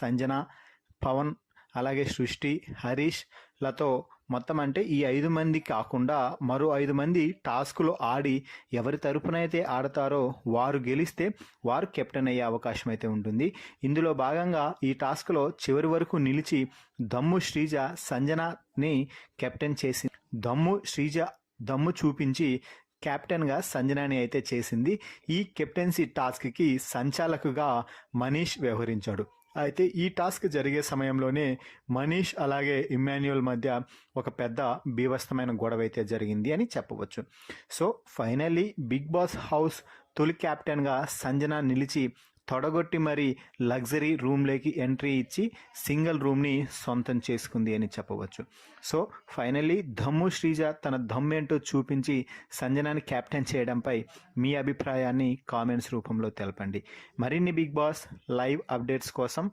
సంజన పవన్ అలాగే సృష్టి హరీష్లతో మొత్తం అంటే ఈ ఐదు మంది కాకుండా మరో ఐదు మంది టాస్క్లో ఆడి ఎవరి తరపున అయితే ఆడతారో వారు గెలిస్తే వారు కెప్టెన్ అయ్యే అవకాశం అయితే ఉంటుంది. ఇందులో భాగంగా ఈ టాస్క్లో చివరి వరకు నిలిచి దమ్ము శ్రీజ సంజనని కెప్టెన్ చేసి దమ్ము శ్రీజ దమ్ము చూపించి కెప్టెన్గా సంజనాని అయితే చేసింది. ఈ కెప్టెన్సీ టాస్క్కి సంచాలకుగా మనీష్ వ్యవహరించాడు. అయితే ఈ టాస్క్ జరిగే సమయంలోనే మనీష్ అలాగే ఇమ్మాన్యుయల్ మధ్య ఒక పెద్ద బీభత్సమైన గొడవ అయితే జరిగింది అని చెప్పవచ్చు. So finally Bigg Boss house తొలి కెప్టెన్గా సంజన నిలిచి తొడగొట్టి మరి లగ్జరీ రూమ్లోకి ఎంట్రీ ఇచ్చి సింగిల్ రూమ్ని సొంతం చేసుకుంది అని చెప్పవచ్చు. సో ఫైనల్లీ దమ్ము శ్రీజ తన దమ్మేంటో చూపించి సంజనాన్ని కెప్టెన్ చేయడంపై మీ అభిప్రాయాన్ని కామెంట్స్ రూపంలో తెలపండి. మరిన్ని బిగ్ బాస్ లైవ్ అప్డేట్స్ కోసం